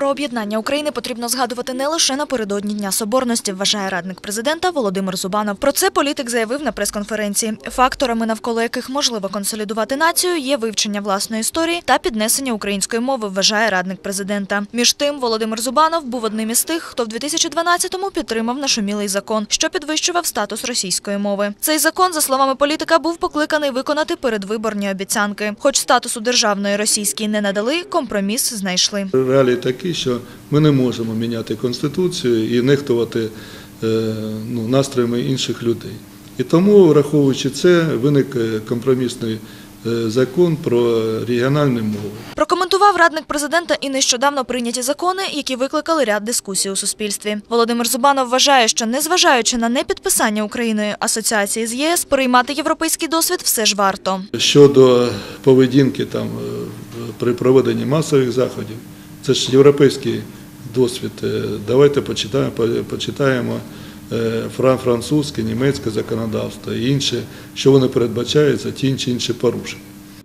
про об'єднання України потрібно згадувати не лише напередодні Дня Соборності, вважає радник президента Володимир Зубанов. Про це політик заявив на прес-конференції. Факторами, навколо яких можливо консолідувати націю, є вивчення власної історії та піднесення української мови, вважає радник президента. Між тим, Володимир Зубанов був одним із тих, хто в 2012-му підтримав нашумілий закон, що підвищував статус російської мови. Цей закон, за словами політика, був покликаний виконати передвиборні обіцянки. Хоч статусу державної російській не надали, компроміс знайшли. Реалії такі, що ми не можемо міняти конституцію і нехтувати е, ну, настроями інших людей. І тому, враховуючи це, виник е, компромісний е, закон про регіональну мову. Прокоментував радник президента і нещодавно прийняті закони, які викликали ряд дискусій у суспільстві. Володимир Зубанов вважає, що незважаючи на непідписання Україною асоціації з ЄС, приймати європейський досвід все ж варто. Щодо поведінки там, при проведенні масових заходів, це ж європейський досвід. Е, Давайте почитаємо, почитаємо е, французьке, німецьке законодавство і інше, що вони передбачають за ті чи інші порушення.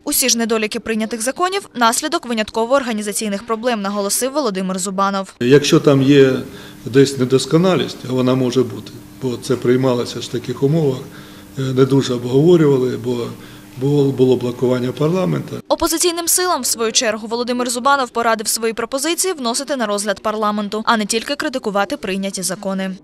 Усі ж недоліки прийнятих законів наслідок винятково організаційних проблем, наголосив Володимир Зубанов. Якщо там є десь недосконалість, а вона може бути, бо це приймалося ж в таких умовах, е, не дуже обговорювали, бо було, було блокування парламенту. Опозиційним силам, в свою чергу, Володимир Зубанов порадив свої пропозиції вносити на розгляд парламенту, а не тільки критикувати прийняті закони.